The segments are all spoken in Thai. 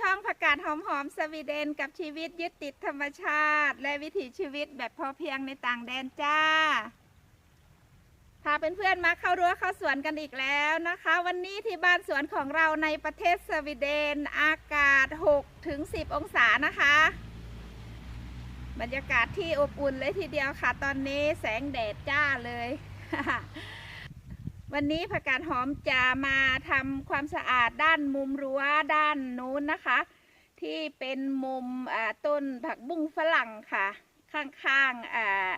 ช่องผักกาดหอมหอมๆสวีเดนกับชีวิตยึดติดธรรมชาติ และวิถีชีวิตแบบพอเพียงในต่างแดนจ้า พาเพื่อนๆมาเข้ารั้วเข้าสวนกันอีกแล้วนะคะ วันนี้ที่บ้านสวนของเราในประเทศสวีเดนอากาศ 6 ถึง 10 องศานะคะ บรรยากาศที่อบอุ่นเลยทีเดียวค่ะ ตอนนี้แสงแดดจ้าเลย วันนี้ผักกาดหอมจะมาทำความสะอาดด้านมุมรั้วด้านนู้นนะคะ ที่เป็นมุมต้นผักบุ้งฝรั่งค่ะ ข้าง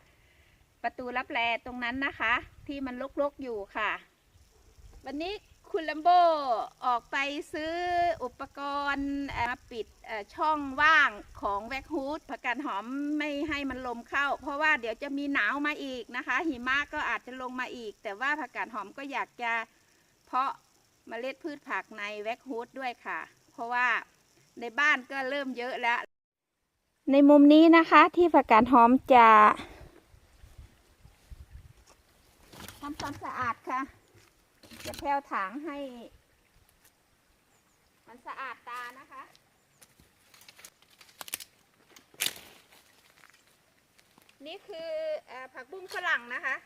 ๆประตูรับแลตรงนั้นนะคะ ที่มันลกๆอยู่ค่ะ วันนี้ คุณลัมโบออกไปซื้ออุปกรณ์เอ่อมาปิดเอ่อช่องว่างของแวคฮูดผักกาดหอมไม่ให้มันลมเข้า เพราะว่าเดี๋ยวจะมีหนาวมาอีกนะคะ หิมะก็อาจจะลงมาอีก แต่ว่าผักกาดหอมก็อยากจะเพาะเมล็ดพืชผักในแวคฮูดด้วยค่ะ เพราะว่าในบ้านก็เริ่มเยอะแล้ว ในมุมนี้นะคะที่ผักกาดหอมจะทำความสะอาดค่ะ จะแพลวถางให้ มันสะอาดตานะคะ นี่คือเออผักบุ้งฝรั่งนะคะ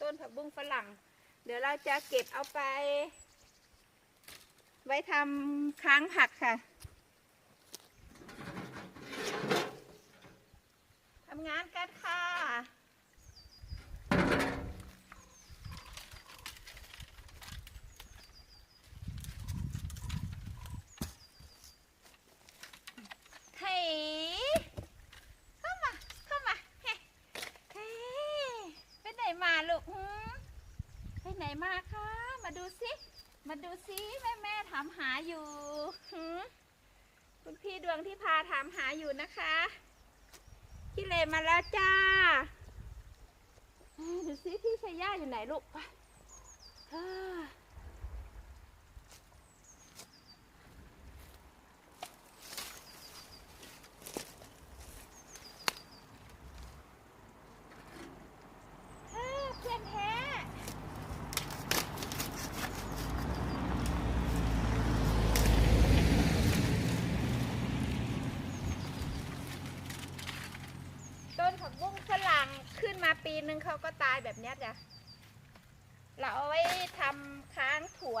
ต้นผักบุ้งฝรั่ง เดี๋ยวเราจะเก็บเอาไป ไว้ทำค้างผักค่ะทำงานกันค่ะ เข้ามา เข้ามาเฮ้เฮ้ไปไหนมาลูกหืมไปไหนมาคะ มาดูสิ มาดูสิแม่แม่ถามหาอยู่หืมคุณพี่ดวงที่พาถามหาอยู่นะคะพี่เลมาแล้วจ้าดูสิพี่ชายาอยู่ไหนลูกไปเฮ้อ เฮ้ยเพื่อนแท้ต้ นผักบุ้งฝรั่งขึ้นมาปีนึงเขาก็ตายแบบเนี้ยจ้ะ เราเอาไว้ทำค้างถั่ว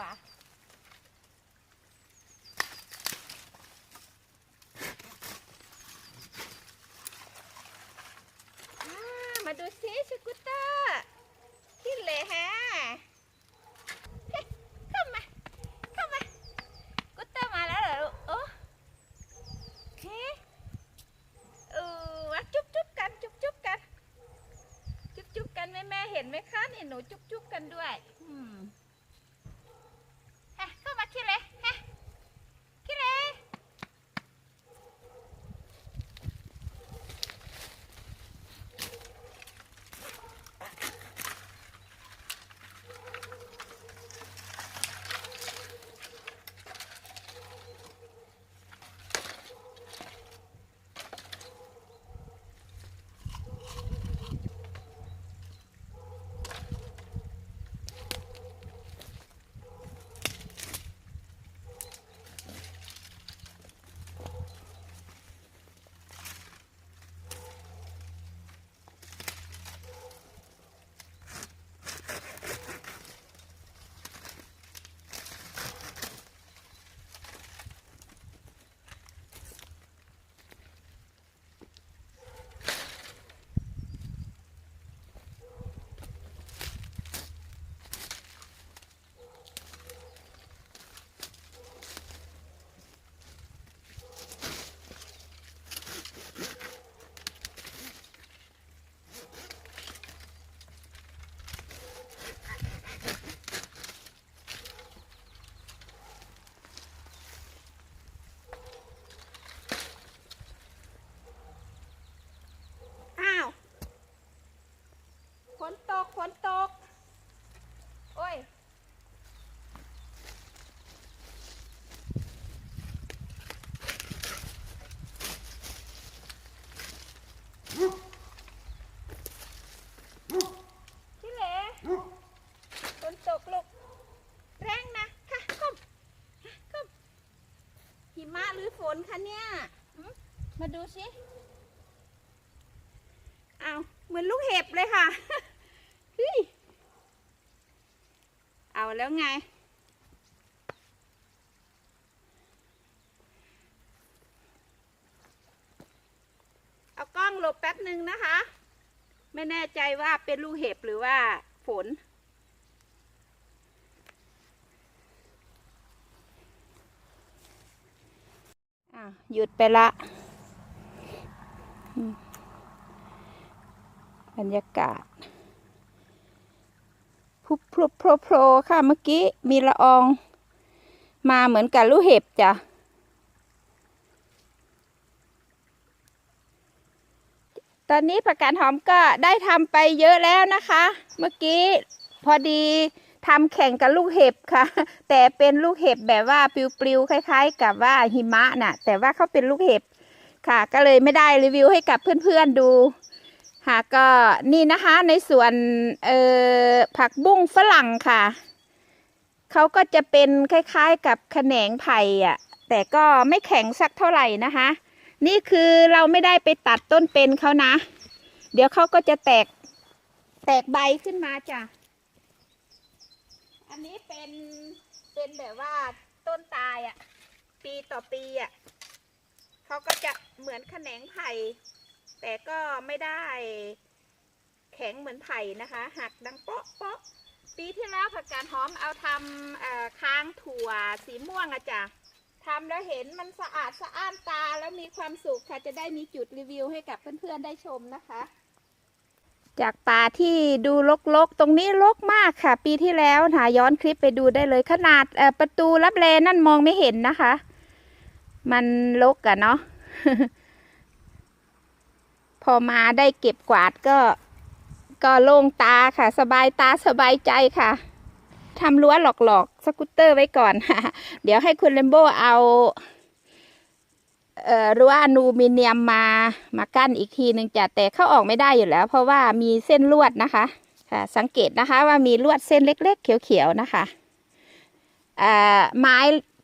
มาดูซิสกูตเตอร์ ที่เหละฮะเฮ้เข้ามา เข้ามากูตเตอร์มาแล้วเหรอลูกโอ้เฮ้เอออะจุ๊บจุ๊บกันจุ๊บจุ๊บกัน จุ๊บ จุ๊บกันแม่แม่เห็นไหมคะนี่หนูจุ๊บๆกันด้วย อืมเฮ้เข้ามาขี้เหละเฮ้ขี้เหละ เน คะเนี่ยหึมาดูสิเอาวเหมือนลูกเห็บเลยค่ะเฮ้ยเอาแล้วไง เอากล้องหลบแป๊บหนึ่งนะคะ ไม่แน่ใจว่าเป็นลูกเห็บหรือว่าฝน อะหยุดไปละ บรรยากาศพุบพรุบโผล่โผล่ค่ะเมื่อกี้มีละออง มาเหมือนกับลูกเห็บจ้ะตอนนี้ผักกาดหอมก็ได้ทำไปเยอะแล้วนะคะ เมื่อกี้พอดี ทำแข่งกับลูกเห็บค่ะ แต่เป็นลูกเห็บแบบว่าปลิวๆคล้าย ๆ กับว่าหิมะน่ะ แต่ว่าเขาเป็นลูกเห็บค่ะ ก็เลยไม่ได้รีวิวให้กับเพื่อนๆดูค่ะก็นี่นะคะในส่วนเอ่อผักบุ้งฝรั่งค่ะเขาก็จะเป็นคล้ายๆกับแขนงไผ่อะ แต่ก็ไม่แข็งสักเท่าไหร่นะคะ นี่คือเราไม่ได้ไปตัดต้นเป็นเขานะ เดี๋ยวเขาก็จะแตกแตกใบขึ้นมาจ้ะ อันนี้เป็นเป็นแบบว่าต้นตายอะ่ะ ปีต่อปีอะ่ะเขาก็จะเหมือนแขนงไผ่แต่ก็ไม่ได้แข็งเหมือนไผ่นะคะ หักดังเปาะเปาะปีที่แล้วผักกาดหอมเอาทำค้างถั่วสีม่วงอะจ้ะทำแล้วเห็นมันสะอาดสะอ้านตาแล้วมีความสุขค่ะ จะได้มีจุดรีวิวให้กับเพื่อนๆได้ชมนะคะ จากป่าที่ดูรกๆ ตรงนี้รกมากค่ะ ปีที่แล้วนะย้อนคลิปไปดูได้เลยขนาดประตูรับแลนั่นมองไม่เห็นนะคะ มันรกอะเนาะพอมาได้เก็บกวาดก็ ก็โล่งตาค่ะ สบายตาสบายใจค่ะทำรั้วหลอกๆ สกูตเตอร์ไว้ก่อนเดี๋ยวให้คุณเลมโบเอา เอ่อรั้วอลูมิเนียมมามากั้นอีกทีหนึ่งจะแต่เข้าออกไม่ได้อยู่แล้ว เพราะว่ามีเส้นลวดนะคะค่ะสังเกตนะคะว่ามีลวดเส้นเล็ก ๆ เขียวๆนะคะเอ่อไม้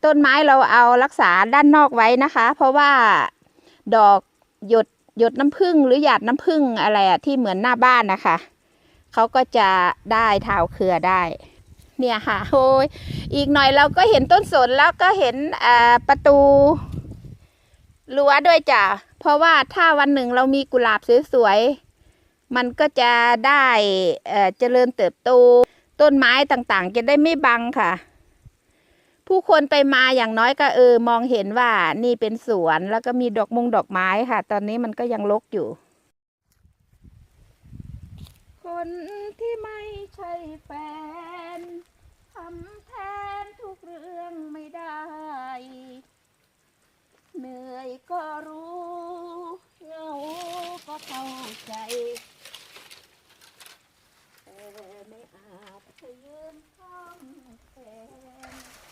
ต้นไม้เราเอารักษาด้านนอกไว้นะคะ เพราะว่าดอกหยดหยดน้ำผึ้งหรือหยาดน้ำผึ้งอะไรอะที่เหมือนหน้าบ้านนะคะเขาก็จะได้เท้าเครือได้ เนี่ยค่ะโอ้ยอีกหน่อยเราก็เห็นต้นสนแล้วก็เห็นประตู รั้วด้วยจ้ะ เพราะว่าถ้าวันหนึ่งเรามีกุหลาบสวยๆ มันก็จะได้เจริญเติบโต ต้นไม้ต่างๆ จะได้ไม่บังค่ะ ผู้คนไปมาอย่างน้อยก็เออ มองเห็นว่านี่เป็นสวนแล้วก็มีดอกมงดอกไม้ค่ะ ตอนนี้มันก็ยังรกอยู่ คนที่ไม่ใช่แฟนทำแทนทุกเรื่องไม่ได้ เหนื่อยก็รู้เหงาก็เข้าใจแต่ไม่อาจจะยืนข้างแฟน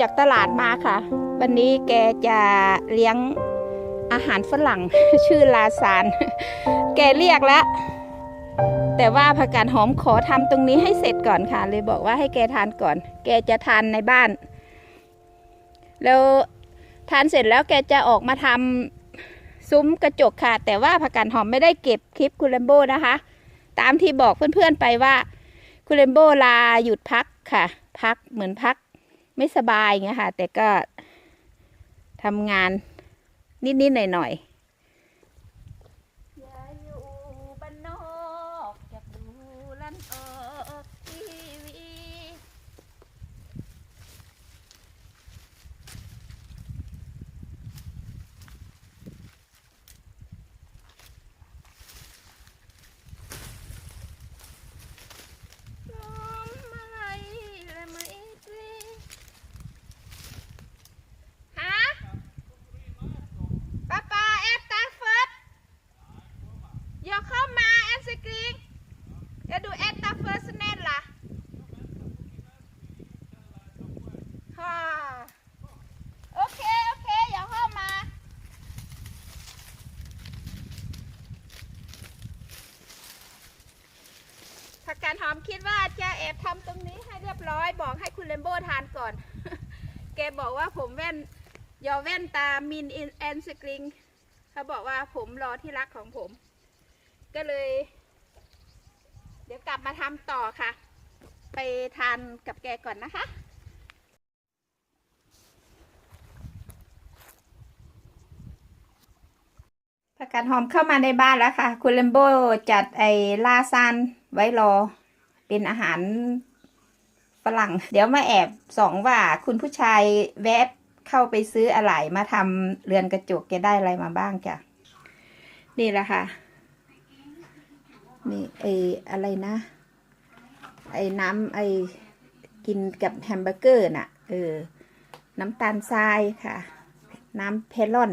จากตลาดมาค่ะ วันนี้แกจะเลี้ยงอาหารฝรั่ง ชื่อลาซาน แกเรียกแล้ว แต่ว่าผักกาดหอมขอทำตรงนี้ให้เสร็จก่อนค่ะ เลยบอกว่าให้แกทานก่อน แกจะทานในบ้าน แล้วทานเสร็จแล้วแกจะออกมาทำซุ้มกระจกค่ะ แต่ว่าผักกาดหอมไม่ได้เก็บคลิปคุณเลมโบนะคะ ตามที่บอกเพื่อนๆไปว่าคุณเลมโบลาหยุดพักค่ะ พักเหมือนพัก ไม่สบายอย่างเงี้ยค่ะ แต่ก็ทำงานนิดๆหน่อยๆอย่าอยู่บ้านนอกอยากดูลั่นออกทีวี ค ผักกาด หอมคิดว่าจะแอบทำตรงนี้ให้เรียบร้อย บอกให้คุณเลมโบ้ทานก่อน แกบอกว่าผมแว่นยอแว่นตามินอินแอนสกริงเขาบอกว่าผมรอที่รักของผม ก็เลย เดี๋ยวกลับมาทำต่อค่ะ ไปทานกับแกก่อนนะคะผักกาดหอมเข้ามาในบ้านแล้วค่ะ คุณเลมโบจัดไอ้ลาซานไว้รอ เป็นอาหารฝรั่ง เดี๋ยวมาแอบสองว่าคุณผู้ชายแวะเข้าไปซื้ออะไรมาทำเรือนกระจกแกได้อะไรมาบ้างจ้ะ นี่แหละค่ะ นี่ไอ้อะไรนะ ไอ้น้ำไอ้กินกับแฮมเบอร์เกอร์น่ะ เออ น้ำตาลทรายค่ะ น้ำเพลอน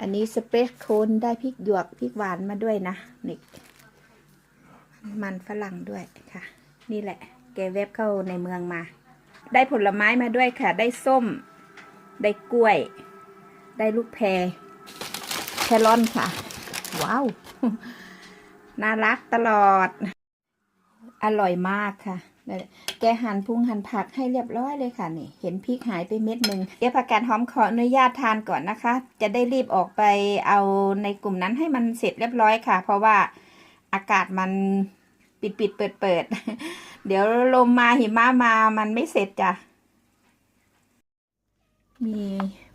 อันนี้สเปรย์โคนได้พริกหยวกพริกหวานมาด้วยนะนี่ มันฝรั่งด้วยค่ะ นี่แหละ แกเว็บเข้าในเมืองมา ได้ผลไม้มาด้วยค่ะ ได้ส้ม ได้กล้วย ได้ลูกแพรแครอนค่ะ ว้าว น่ารักตลอด อร่อยมากค่ะ แกหั่นพุงหั่นผักให้เรียบร้อยเลยค่ะนี่ เห็นพริกหายไปเม็ดหนึ่งเดี๋ยวผักกาดหอมขออนุญาตทานก่อนนะคะ จะได้รีบออกไปเอาในกลุ่มนั้นให้มันเสร็จเรียบร้อยค่ะ เพราะว่า อากาศมันปิดปิดเปิดเปิดเดี๋ยวลมมาหิมะมามันไม่เสร็จจ้ะ มี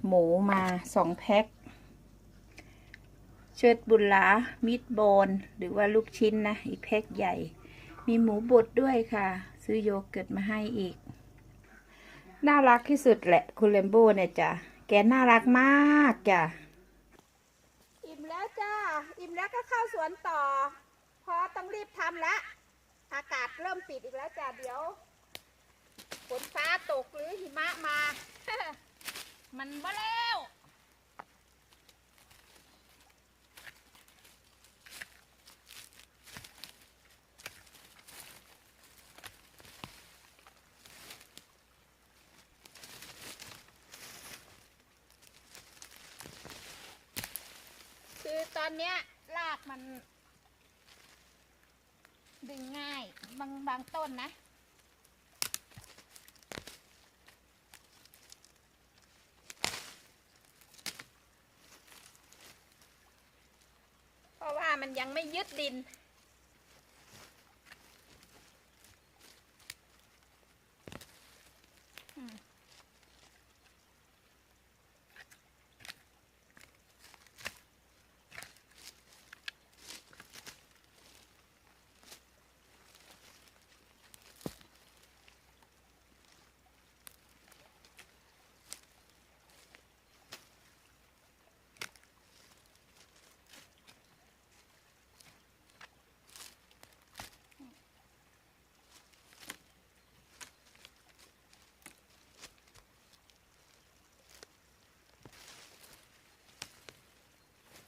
หมูมาสองแพ็คเชิดบุญลามิดโบน หรือว่าลูกชิ้นนะ อีกแพ็คใหญ่ มีหมูบดด้วยค่ะ ซื้อโยเกิร์ตมาให้อีก น่ารักที่สุดแหละคุณเลมโบเนี่ยจ้ะ แกน่ารักมากจ้ะ อิ่มแล้วจ้า อิ่มแล้วก็เข้าสวนต่อ พราะต้องรีบทำแล้วอากาศเริ่มปิดอีกแล้วจ้ะเดี๋ยวฝนฟ้าตกหรือหิมะมา มันมาแล้วคือตอนเนี้ยรากมัน งง่ายบางบางต้นนะเพราะว่ามันยังไม่ยึดดิน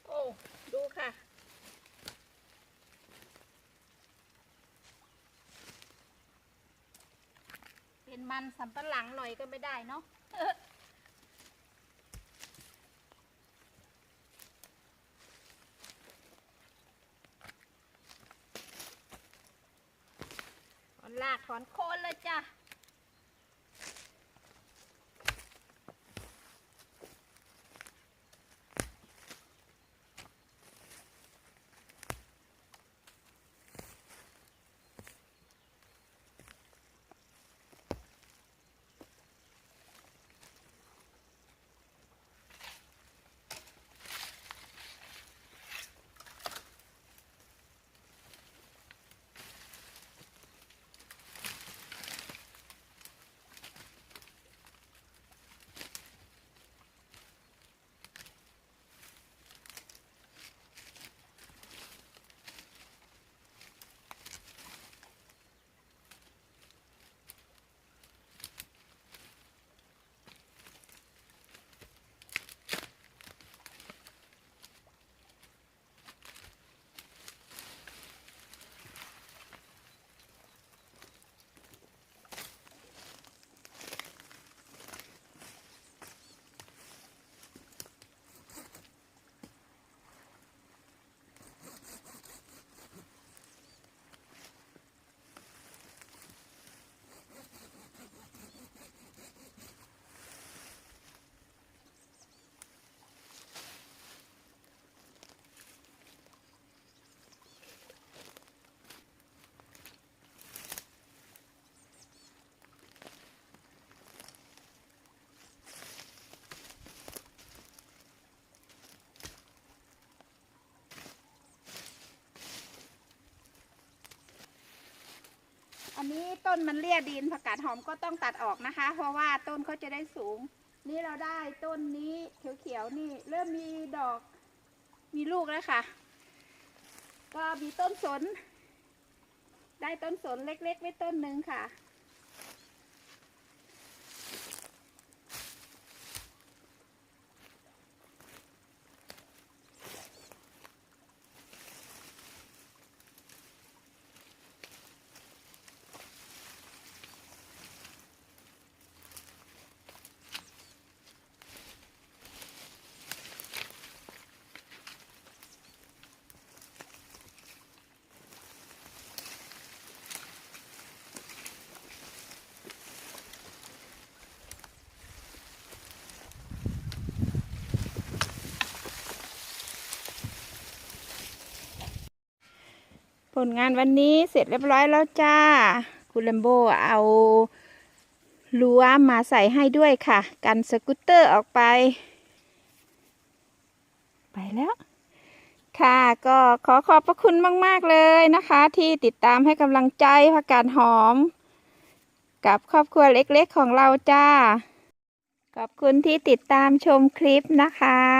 โอ้ ดูค่ะ เป็นมันสำปะหลังหน่อยก็ไม่ได้เนาะถอนรากถอนโคนเลยจ้ะ อันนี้ต้นมันเลี่ยดินผักกาดหอมก็ต้องตัดออกนะคะ เพราะว่าต้นเขาจะได้สูง นี่เราได้ต้นนี้เขียวๆนี่เริ่มมีดอกมีลูกแล้วค่ะ ก็มีต้นสน ได้ต้นสนเล็กๆไว้ต้นหนึ่งค่ะ ลงานวันนี้เสร็จเรียบร้อยแล้วจ้า คุณเลมโบเอารั้วมาใส่ให้ด้วยค่ะ กันสกูตเตอร์ออกไป ไปแล้ว ค่ะก็ขอขอบพระคุณมาก ๆ เลยนะคะ ที่ติดตามให้กำลังใจผักกาดหอม กับครอบครัวเล็กๆของเราจ้า ขอบคุณที่ติดตามชมคลิปนะคะ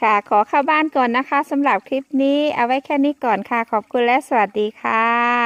ค่ะ ขอเข้าบ้านก่อนนะคะสำหรับคลิปนี้ เอาไว้แค่นี้ก่อนค่ะ ขอบคุณและสวัสดีค่ะ